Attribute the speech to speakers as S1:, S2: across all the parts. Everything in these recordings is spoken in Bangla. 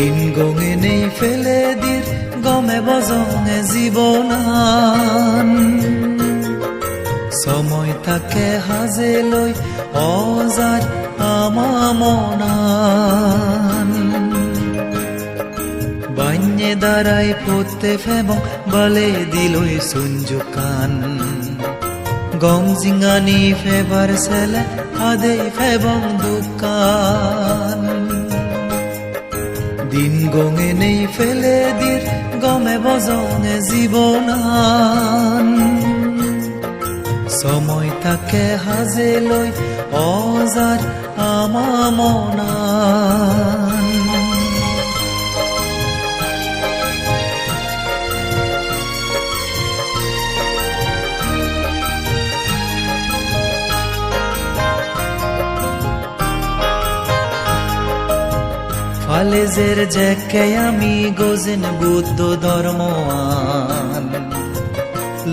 S1: দিন গঙে নেই ফেলে দির, গমে বজঙে জীৱনান সময় তাকে হাজে লৈ অজাৰ আমামনান বান্যে দাঁড়াই পড়তে ফেবং বলে দিলই সুঞ্জুকান। গম জিঙানি ফেবার সেলে হাদে ফেবং দোকান। দিন গঙে নেই ফেলে দির গমে বজনে জীবন সময় তাকে হাজে লৈ আমা আমামনান ফালেজের জেকে আমি গোজেন বুদ্ধ ধর্ময়ান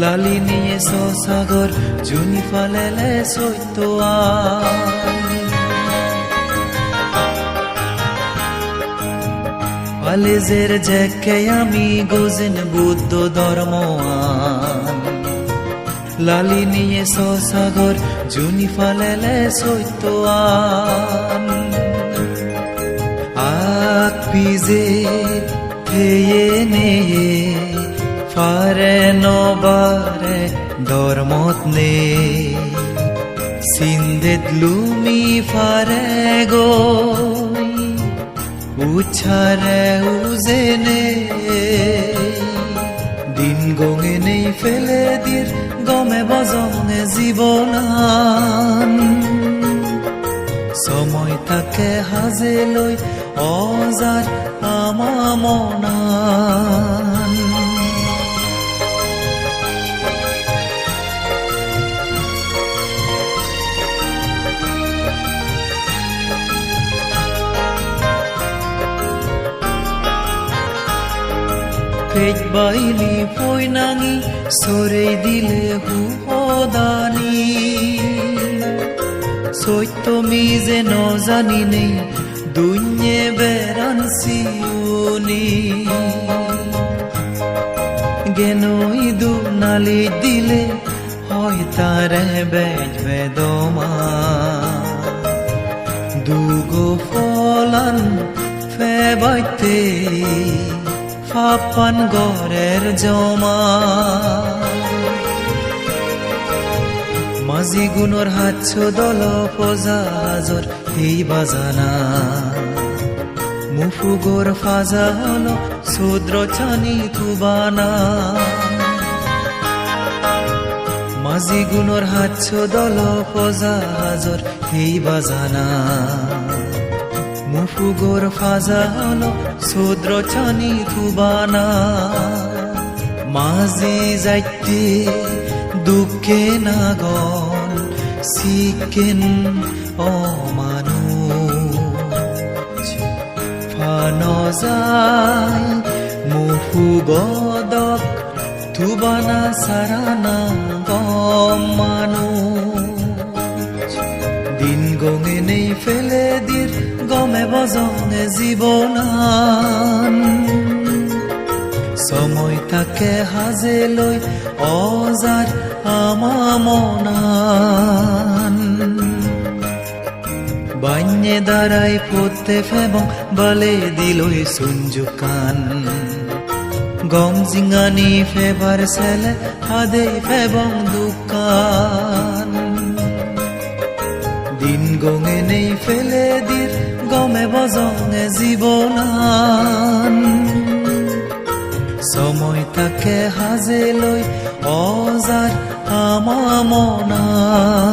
S1: লালি নিয়ে সাগর, জুনি ফালেলে সৈতোয়ান ফালেজের জেকে আমি গোজেন বুদ্ধ ধর্ময়ান লালি নিয়ে সাগর, জুনি ফালেলে সৈতোয়ান আক পিজে থেয়ে নেয়ে, ফারে নবারে ধর্মত নে। সিন্ধেত লুমি ফারে গো উছারে উজেনে দিন গঙে নেই ফেলে দির, গমে বজঙে জীৱনান সময় তাকে হাজে লৈ আমামনান পেট বাইলি পয়নাঙি সরে দিলে হুদানি সত্য মিজে নজানি নেই দুnye বেড়ান সিউনি গেনই দু নালি দিলে হয় তারে বেজবে দমা দুগো ফলান ফেবাইতে ফাপান গরের জমা। গুণর হাতছ দল ফজাজর এই বাজানা। মুফুগর ফাজা হলো শূদ্র চানি তুবানা মাঝি গুণর হাতছ দল ফজাজর এই বাজানা। মুফুগর ফাজা হলো শূদ্র চানি তুবানা মাঝি যাইতে দুঃখে নাগন শিকেন অমানুষ। ফান যায় গদক থুবানা সারানা গম মানুষ। দিন গঙে নেই ফেলে দির, গমে বজঙে জীৱনান সময় তাকে হাজে লৈ অজাৰ আমামনান বান্যে দাঁড়াই পড়তে ফেবং, বলে দিলই সুঞ্জুকান গম জিঙানি ফেবার সেলে হাদে ফেবং দোকান। দিন গঙে নেই ফেলে দির, গমে বজঙে জীৱনান সময় তাকে হাজে লৈ অজাৰ আমামনান